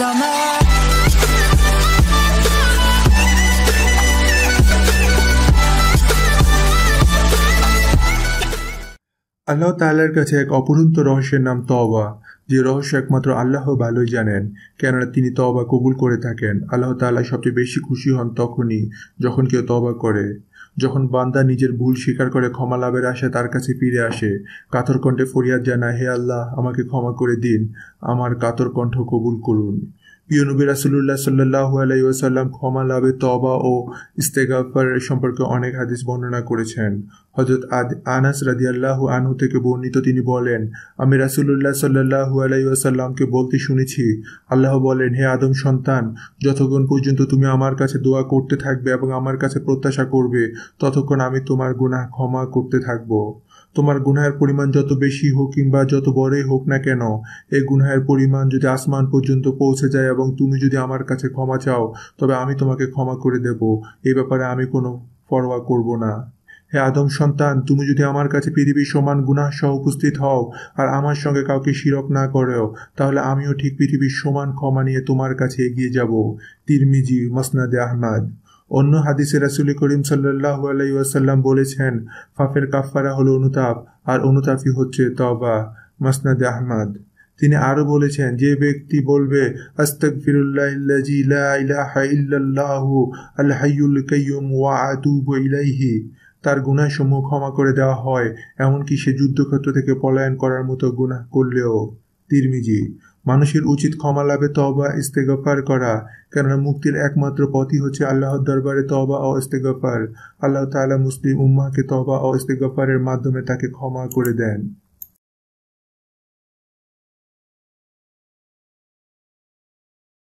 summer. আল্লাহ তাআলার কাছে এক অপরন্ত রহস্যের নাম তওবা, যে রহস্য একমাত্র আল্লাহ ভালোই জানেন। কেননা তিনি তওবা কবুল করে থাকেন। আল্লাহ তাআলা সবচেয়ে বেশি খুশি হন তখনই যখন কেউ তওবা করে। যখন বান্দা নিজের ভুল স্বীকার করে ক্ষমা লাভের আশায় তার কাছে ফিরে আসে, কাতর কণ্ঠে ফরিয়াদ জানায়, হে আল্লাহ, আমাকে ক্ষমা করে দিন। আমার কাতর কণ্ঠ কবুল করুন। প্রিয় নবী রাসুল্লাহ সাল্লাহ আলাইসাল্লাম ক্ষমা লাভে তবা ও ইস্তেগাফার সম্পর্কে অনেক হাদিস বর্ণনা করেছেন। হজরত আনাস রাদি আল্লাহ আনহু থেকে বর্ণিত তিনি বলেন, আমি রাসুল্লাহ সাল্লাহু আলাইসাল্লামকে বলতে শুনেছি, আল্লাহ বলেন, হে আদম সন্তান, যতক্ষণ পর্যন্ত তুমি আমার কাছে দোয়া করতে থাকবে এবং আমার কাছে প্রত্যাশা করবে, ততক্ষণ আমি তোমার গুনাহ ক্ষমা করতে থাকব। তোমার গুনাহের পরিমাণ যত বেশি হোক কিংবা যত বড়ই হোক না কেন এই গুনাহের পরিমাণ যদি আসমান পর্যন্ত পৌঁছে যায় এবং তুমি যদি আমার কাছে ক্ষমা চাও, তবে আমি তোমাকে ক্ষমা করে দেব। এই ব্যাপারে আমি কোনো পরোয়া করব না। হে আদম সন্তান, তুমি যদি আমার কাছে পৃথিবীর সমান গুনাহ সহ উপস্থিত হও আর আমার সঙ্গে কাউকে শিরক না করেও, তাহলে আমিও ঠিক পৃথিবীর সমান ক্ষমা নিয়ে তোমার কাছে এগিয়ে যাব। তিরমিজি, মসনাদে আহমাদ। অন্য হাদিসে রাসুল করিম সাল্লাহ আলাইসাল্লাম বলেছেন, ফাফের কাফারা হলো অনুতাপ আর অনুতাপই হচ্ছে তবা মাসনাদে আহমাদ। তিনি আরও বলেছেন, যে ব্যক্তি বলবে ইলাইহি তার গুণাসমূহ ক্ষমা করে দেওয়া হয়, এমনকি সে যুদ্ধক্ষেত্র থেকে পলায়ন করার মতো গুনাহ করলেও। তিরমিজি, মানুষের উচিত ক্ষমা লাভে তবা ইস্তেগফার করা, কেননা মুক্তির একমাত্র পথই হচ্ছে আল্লাহর দরবারে তবা ও ইস্তেগফার। আল্লাহ তালা মুসলিম উম্মাকে তবা ও ইস্তেগফারের মাধ্যমে তাকে ক্ষমা করে দেন।